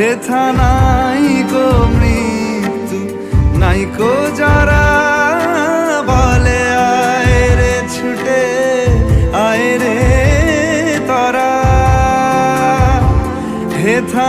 হেথা নাই কো মৃত্যু, নাই কো যারা বলে, আয় রে ছুটে, আয় রে তরা। হেথা